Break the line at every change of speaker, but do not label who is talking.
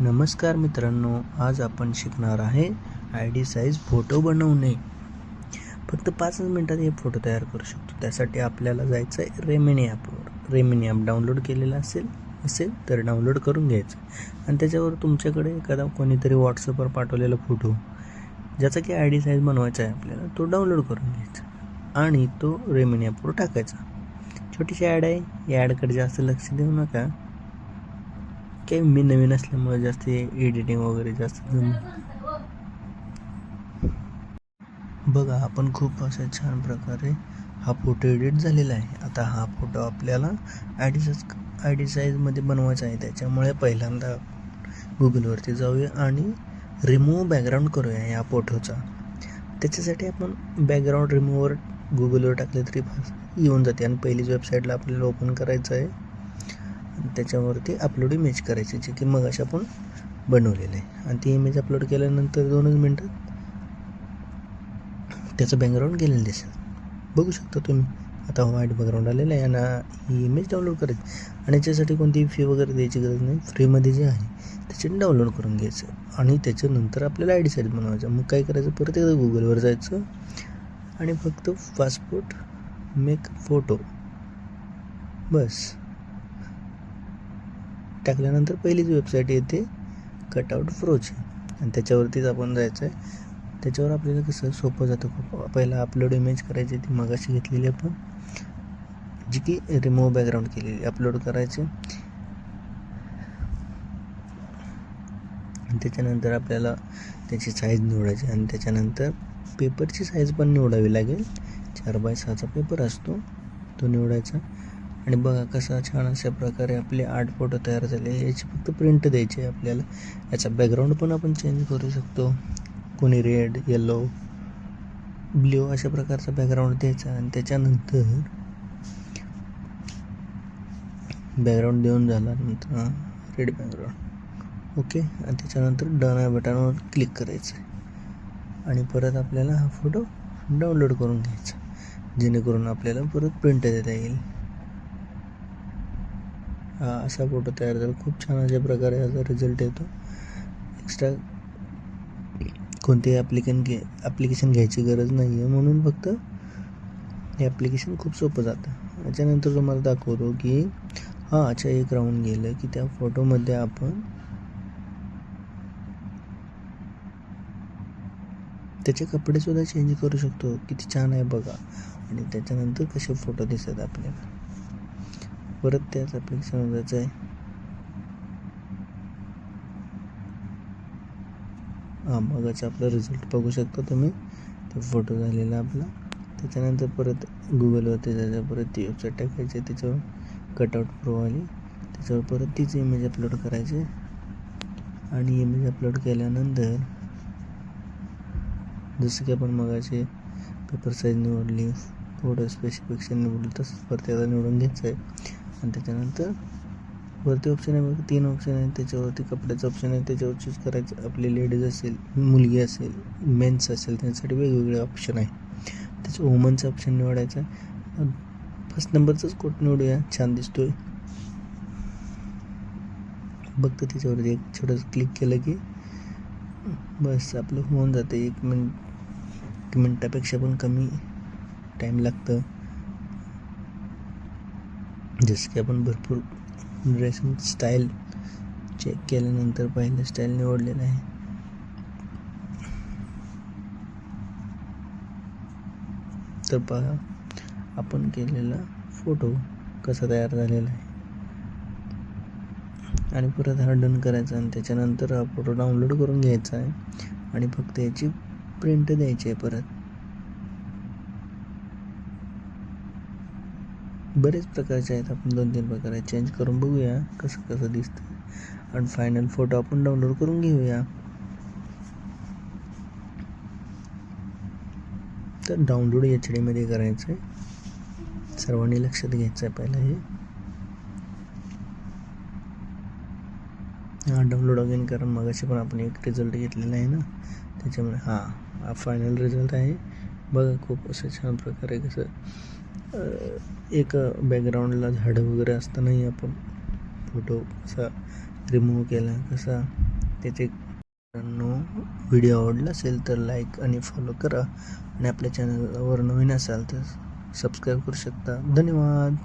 नमस्कार मित्रांनो आज आपण शिकणार आहे आय डी साईज फोटो बनवणे. फक्त पाचच मिनटात हे फोटो तयार करू शकतो. त्यासाठी आपल्याला जायचं आहे रेमिनी ॲपवर रेमिनी ॲप डाउनलोड केलेला असेल असेल तर डाउनलोड करून घ्यायचं. आणि त्याच्यावर तुमच्याकडे एखादा कोणीतरी व्हॉट्सअपवर पाठवलेला फोटो ज्याचा की आय डी साईज बनवायचा आहे आपल्याला तो डाउनलोड करून घ्यायचा. आणि तो रेमिनी ॲपवर टाकायचा. छोटीशी ॲड आहे. या ॲडकडे जास्त लक्ष देऊ नका. काही मी नवीन असल्यामुळे जास्त एडिटिंग वगैरे जास्त जम बघा आपण खूप अशा छान प्रकारे हा फोटो एडिट झालेला आहे. आता हा फोटो आपल्याला I D size I D साईजमध्ये बनवायचा आहे. त्याच्यामुळे पहिल्यांदा गुगलवरती जाऊया आणि रिमूव्ह बॅकग्राऊंड करूया या फोटोचा त्याच्यासाठी आपण बॅकग्राऊंड रिमूव्हर गुगलवर टाकले तरी येऊन जाते. आणि पहिलीच वेबसाईटला आपल्याला ओपन करायचं आहे. त्याच्यावरती अपलोड इमेज करायची जी की मग अशा आपण बनवलेलं आहे. आणि ती इमेज अपलोड केल्यानंतर दोनच मिनटात त्याचं बॅकग्राऊंड गेलेलं दिसेल. बघू शकता तुम्ही. आता व्हाईट बॅकग्राऊंड आलेलं आहे आणि ही इमेज डाउनलोड करायची. आणि याच्यासाठी कोणतीही फी वगैरे द्यायची गरज नाही. फ्रीमध्ये जे आहे त्याचे डाउनलोड करून घ्यायचं. आणि त्याच्यानंतर आपल्याला आय डी साईड बनवायचं. मग काय करायचं? परत एकदा गुगलवर जायचं. आणि फक्त पासपोर्ट मेक फोटो बस. टाकल्यानंतर पहिलीच वेबसाईट येते कटआउट फ्रोची आणि त्याच्यावरतीच आपण जायचं आहे त्याच्यावर आपल्याला कसं सोपं जातं खूप. पहिला अपलोड इमेज करायची ती मगाशी घेतलेली आपण. जी की रिमूव्ह बॅकग्राऊंड केलेली अपलोड करायचे. आणि त्याच्यानंतर आपल्याला त्याची साईज निवडायची. आणि त्याच्यानंतर पेपरची साईज पण निवडावी लागेल. चार बाय सहाचा पेपर असतो. तो निवडायचा. आणि बघा कसा छान अशा प्रकारे आपले आर्ट फोटो तयार झाले. याची फक्त प्रिंट द्यायची आहे आपल्याला. याचा बॅकग्राऊंड पण आपण चेंज करू शकतो. कोणी रेड येलो ब्ल्यू अशा प्रकारचा बॅकग्राऊंड द्यायचा आणि त्याच्यानंतर बॅकग्राऊंड देऊन झाल्यानंतर रेड बॅकग्राऊंड ओके आणि त्याच्यानंतर डन या बटनवर क्लिक करायचं आहे. आणि परत आपल्याला हा फोटो डाउनलोड करून घ्यायचा जेणेकरून आपल्याला परत प्रिंट देता येईल. असा फोटो तयार झाला. खूप छान अशा प्रकारे याचा रिझल्ट येतो. एक्स्ट्रा कोणतेही ॲप्लिकन घे ॲप्लिकेशन घ्यायची गरज नाही आहे म्हणून फक्त हे ॲप्लिकेशन खूप सोपं जातं. त्याच्यानंतर तुम्हाला दाखवतो की हां अच्छा एक राऊंड गेलं की त्या फोटोमध्ये आपण त्याचे कपडेसुद्धा चेंज करू शकतो. किती छान आहे बघा. आणि त्याच्यानंतर कसे फोटो दिसत आपल्याला. परत त्याच ॲप्लिकेशन जायचं आहे. हां मगच आपला रिझल्ट बघू शकता तुम्ही. तो फोटो झालेला आपला. त्याच्यानंतर परत गुगलवरती जायचं परत ती वेबसाईट टाकायची त्याच्यावर कटआउट प्रो आली त्याच्यावर परत तीच इमेज अपलोड करायची. आणि इमेज अपलोड केल्यानंतर जसं की आपण मगाचे पेपर साईज निवडली फोटो स्पेसिफिकेशन निवडली तसंच परत त्याला निवडून घ्यायचं आहे. आणि त्याच्यानंतर वरती ऑप्शन आहे बघा तीन ऑप्शन आहे त्याच्यावरती कपड्याचं ऑप्शन आहे. त्याच्यावर चूज करायचं. आपली लेडीज असेल मुलगी असेल मेन्स असेल त्यांच्यासाठी वेगवेगळे ऑप्शन आहे. त्याचं वुमनचं ऑप्शन निवडायचं आहे. फर्स्ट नंबरचाच कोट निवडूया. छान दिसतोय. बघतं त्याच्यावरती एक छोटंसं क्लिक केलं की बस आपलं होऊन जातं. एक मिनिट एक मिनटापेक्षा पण कमी टाईम लागतं. जसं की आपण भरपूर ड्रेसिंग स्टाईल चेक केल्यानंतर पहिलं स्टाईल निवडलेलं आहे. तर पहा आपण केलेला फोटो कसा तयार झालेला आहे. आणि परत हा डन करायचा आणि त्याच्यानंतर हा फोटो डाउनलोड करून घ्यायचा आहे. आणि फक्त याची प्रिंट द्यायची आहे परत. बरेच प्रकारचे आहेत. आपण दोन तीन प्रकार आहेत. चेंज करून बघूया कसं कसं दिसतं आणि फायनल फोटो आपण डाउनलोड करून घेऊया. तर डाउनलोड एच डीमध्ये करायचं आहे सर्वांनी लक्षात घ्यायचं आहे पहिलं हे. हां डाउनलोड अगेन कारण मगाशी पण आपण एक रिझल्ट घेतलेला आहे ना. त्याच्यामुळे हां हा फायनल रिझल्ट आहे. बघा खूप असं छान प्रकारे कसं एक बॅकग्राऊंडला झाडं वगैरे असतानाही आपण फोटो कसा रिमूव्ह केला कसा त्याचे व्हिडिओ आवडला असेल तर लाईक आणि फॉलो करा. आणि आपल्या चॅनलवर नवीन असाल तर सबस्क्राईब करू शकता. धन्यवाद!